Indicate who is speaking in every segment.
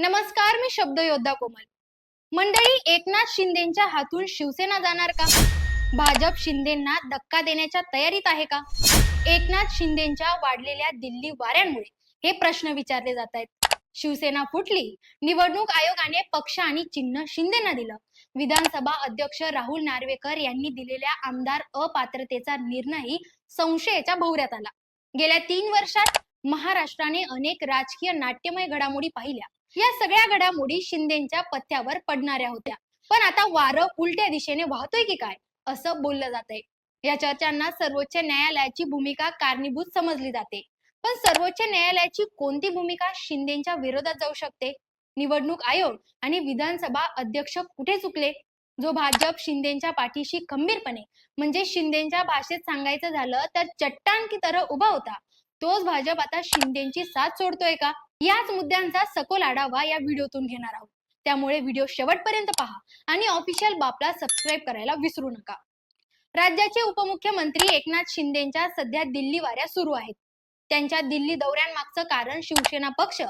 Speaker 1: नमस्कार मी शब्द योद्धा कोमल. मंडळी एकनाथ शिंदेच्या हातून शिवसेना जाणार का? भाजप शिंदेना धक्का देण्याच्या तयारीत आहे का? एकनाथ शिंदेच्या वाढलेल्या दिल्ली वाऱ्यांमुळे हे प्रश्न विचारले जात आहेत. शिवसेना फुटली निवडणूक आयोगाने पक्ष आणि चिन्ह शिंदेना दिलं. विधानसभा अध्यक्ष राहुल नार्वेकर यांनी दिलेल्या आमदार अपात्रतेचा निर्णयही संशयाच्या भोवऱ्यात आला. गेल्या तीन वर्षात महाराष्ट्राने अनेक राजकीय नाट्यमय घडामोडी पाहिल्या. या सगळ्या घडामोडी शिंदेच्या पथ्यावर पडणाऱ्या होत्या. पण आता वारं उलट्या दिशेने वाहतोय की काय? असं बोललं जात आहे या चर्चांना सर्वोच्च न्यायालयाची भूमिका कारणीभूत समजली जाते. पण सर्वोच्च न्यायालयाची कोणती भूमिका शिंदेच्या विरोधात जाऊ शकते? निवडणूक आयोग आणि विधानसभा अध्यक्ष कुठे चुकले? जो भाजप शिंदेच्या पाठीशी खंबीरपणे म्हणजे शिंदेच्या भाषेत सांगायचं झालं तर चट्टान की तरह उभा होता? तोच भाजप आता शिंदेची साथ सोडतोय का? याच मुद्द्यांचा सखोल आढावा या व्हिडिओतून घेणार आहोत. त्यामुळे व्हिडिओ शेवटपर्यंत पहा आणि ऑफिशियल बापला सबस्क्राईब करायला विसरू नका. राज्याचे उपमुख्यमंत्री एकनाथ शिंदेच्या सध्या दिल्ली वाऱ्या सुरू आहेत. त्यांच्या दिल्ली दौऱ्यांमागचं कारण शिवसेना पक्ष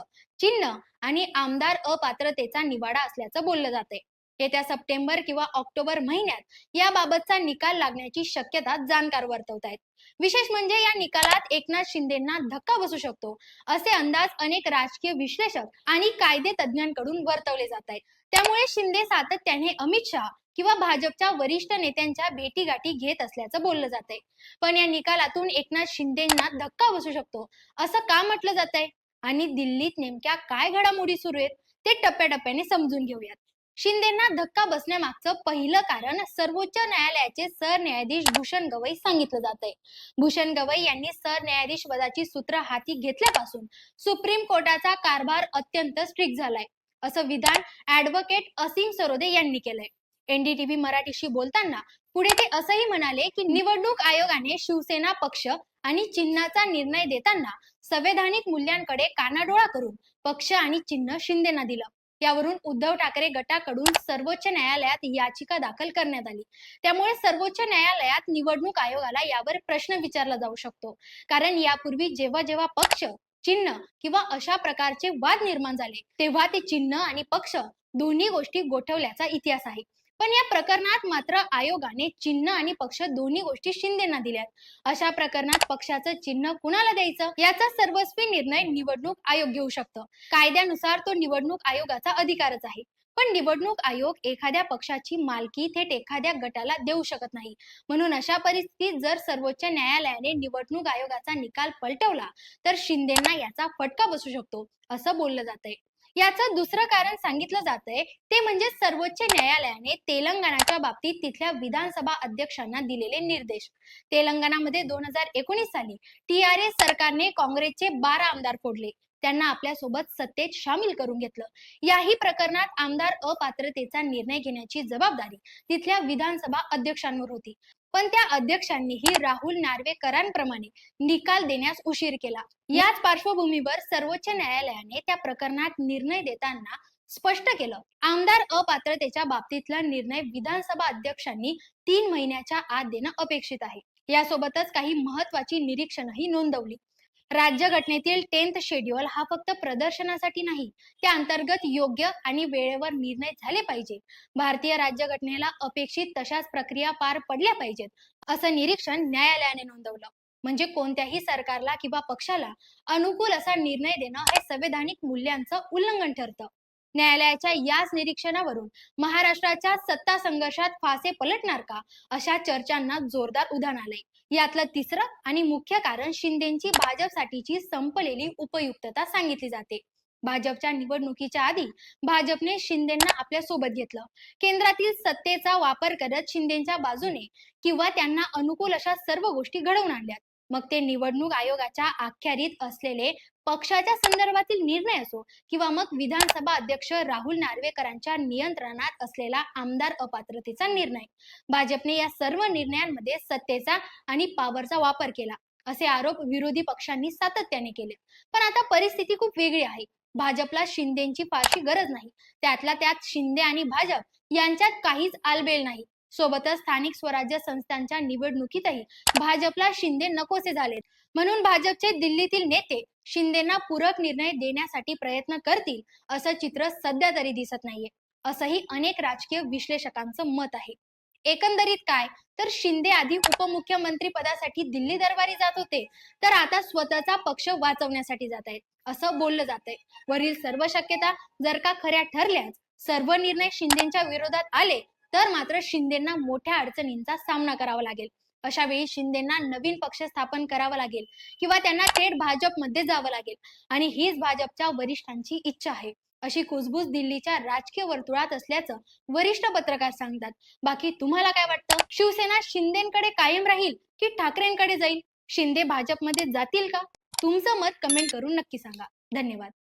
Speaker 1: चिन्ह आणि आमदार अपात्रतेचा निवाडा असल्याचं बोललं जाते येत्या सप्टेंबर किंवा ऑक्टोबर महिन्यात याबाबतचा निकाल लागण्याची शक्यता जाणकार वर्तवतायत विशेष म्हणजे या निकालात एकनाथ शिंदेना धक्का बसू शकतो असे अंदाज अनेक राजकीय विश्लेषक आणि कायदे तज्ज्ञांकडून वर्तवले जात आहेत. त्यामुळे शिंदे सातत्याने अमित शहा किंवा भाजपच्या वरिष्ठ नेत्यांच्या भेटीगाठी घेत असल्याचं बोललं जात आहे पण या निकालातून एकनाथ शिंदेना धक्का बसू शकतो असं का म्हटलं जात आहे आणि दिल्लीत नेमक्या काय घडामोडी सुरू आहेत ते टप्प्याटप्प्याने समजून घेऊयात. शिंदेना धक्का बसण्यामागचं पहिलं कारण सर्वोच्च न्यायालयाचे सरन्यायाधीश भूषण गवई सांगितलं जात आहे भूषण गवई यांनी सरन्यायाधीश पदाची सूत्र हाती घेतल्यापासून सुप्रीम कोर्टाचा कारभार अत्यंत स्ट्रिक्ट झालाय. असं विधान ऍडव्होकेट असीम सरोदे यांनी केलंय. एनडीटीव्ही मराठीशी बोलताना पुढे ते असंही म्हणाले की निवडणूक आयोगाने शिवसेना पक्ष आणि चिन्हाचा निर्णय देताना संवैधानिक मूल्यांकडे कानाडोळा करून पक्ष आणि चिन्ह शिंदेना दिलं. यावरून उद्धव ठाकरे गटाकडून सर्वोच्च न्यायालयात याचिका दाखल करण्यात आली. त्यामुळे सर्वोच्च न्यायालयात निवडणूक आयोगाला यावर प्रश्न विचारला जाऊ शकतो. कारण यापूर्वी जेव्हा जेव्हा पक्ष चिन्ह किंवा अशा प्रकारचे वाद निर्माण झाले तेव्हा ते चिन्ह आणि पक्ष दोन्ही गोष्टी गोठवल्याचा इतिहास आहे. पण या प्रकरणात मात्र आयोगाने चिन्ह आणि पक्ष दोन्ही गोष्टी शिंदेना दिल्यात. अशा प्रकरणात पक्षाचं चिन्ह कुणाला द्यायचं? याचा सर्वस्वी निर्णय निवडणूक आयोग घेऊ शकतं. कायद्यानुसार तो निवडणूक आयोगाचा अधिकारच आहे. पण निवडणूक आयोग एखाद्या पक्षाची मालकी थेट एखाद्या गटाला देऊ शकत नाही. म्हणून अशा परिस्थितीत जर सर्वोच्च न्यायालयाने निवडणूक आयोगाचा निकाल पलटवला तर शिंदेना याचा फटका बसू शकतो असं बोललं जात आहे याचं दुसरं कारण सांगितलं जात आहे ते म्हणजे सर्वोच्च न्यायालयाने तेलंगणाच्या बाबतीत तिथल्या विधानसभा अध्यक्षांना दिलेले निर्देश. तेलंगणामध्ये दोन हजार एकोणीस साली टी आर एस सरकारने काँग्रेसचे बारा आमदार फोडले. त्यांना आपल्यासोबत सत्तेत सामील करून घेतलं. याही प्रकरणात आमदार अपात्रतेचा निर्णय घेण्याची जबाबदारी तिथल्या विधानसभा अध्यक्षांवर होती. पण त्या अध्यक्षांनीही राहुल नार्वेकरांप्रमाणे निकाल देण्यास उशीर केला. याच पार्श्वभूमीवर सर्वोच्च न्यायालयाने त्या प्रकरणात निर्णय देताना स्पष्ट केलं. आमदार अपात्रतेच्या बाबतीतला निर्णय विधानसभा अध्यक्षांनी तीन महिन्याच्या आत देणं अपेक्षित आहे. यासोबतच काही महत्वाची निरीक्षणही नोंदवली. राज्यघटनेतील टेन्थ शेड्यूल हा फक्त प्रदर्शनासाठी नाही त्या अंतर्गत योग्य आणि वेळेवर निर्णय झाले पाहिजे. भारतीय राज्यघटनेला अपेक्षित तशाच प्रक्रिया पार पडल्या पाहिजेत असं निरीक्षण न्यायालयाने नोंदवलं. म्हणजे कोणत्याही सरकारला किंवा पक्षाला अनुकूल असा निर्णय देणं हे संवैधानिक मूल्यांचं उल्लंघन ठरतं. न्यायालयाच्या याच निरीक्षणावरून महाराष्ट्राच्या सत्ता संघर्षात फासे पलटणार का? अशा चर्चांना जोरदार उधाण आलंय. यातलं तिसरं आणि मुख्य कारण शिंदेची भाजपसाठीची संपलेली उपयुक्तता सांगितली जाते. भाजपच्या निवडणुकीच्या आधी भाजपने शिंदेना आपल्यासोबत घेतलं. केंद्रातील सत्तेचा वापर करत शिंदेच्या बाजूने किंवा त्यांना अनुकूल अशा सर्व गोष्टी घडवून आणल्यात. मग ते निवडणूक आयोगाच्या अखत्यारीत असलेले पक्षाच्या संदर्भातील निर्णय असो किंवा मग विधानसभा अध्यक्ष राहुल नार्वेकरांच्या नियंत्रणात असलेला आमदार अपात्रतेचा निर्णय. भाजपने या सर्व निर्णयांमध्ये सत्तेचा आणि पावरचा वापर केला असे आरोप विरोधी पक्षांनी सातत्याने केले. पण आता परिस्थिती खूप वेगळी आहे. भाजपला शिंदेची फारशी गरज नाही. त्यातला त्यात शिंदे आणि भाजप यांच्यात काहीच आलबेल नाही. सोबतच स्थानिक स्वराज्य संस्थांच्या निवडणुकीतही भाजपला शिंदे नकोसे झालेत. म्हणून भाजपचे दिल्लीतील नेते शिंदेना पूरक निर्णय देण्यासाठी प्रयत्न करतील असं चित्र सध्या तरी दिसत नाहीये. असंही अनेक राजकीय विश्लेषकांचं मत आहे. एकंदरीत काय? तर शिंदे आधी उपमुख्यमंत्री पदासाठी दिल्ली दरबारी जात होते तर आता स्वतःचा पक्ष वाचवण्यासाठी जात आहेत असं बोललं जात आहे वरील सर्व शक्यता जर का खऱ्या ठरल्याच सर्व निर्णय शिंदेच्या विरोधात आले तर मात्र शिंदेना मोठ्या अडचणींचा सामना करावा लागेल. अशा वेळी शिंदेना नवीन पक्ष स्थापन करावा लागेल किंवा त्यांना थेट भाजपमध्ये जावं लागेल आणि हीच भाजपच्या वरिष्ठांची इच्छा आहे. अशी कुजबूज दिल्लीच्या राजकीय वर्तुळात असल्याचं वरिष्ठ पत्रकार सांगतात. बाकी तुम्हाला काय वाटतं? शिवसेना शिंदेकडे कायम राहील की ठाकरेंकडे जाईल? शिंदे भाजपमध्ये जातील का? तुमचं मत कमेंट करून नक्की सांगा. धन्यवाद.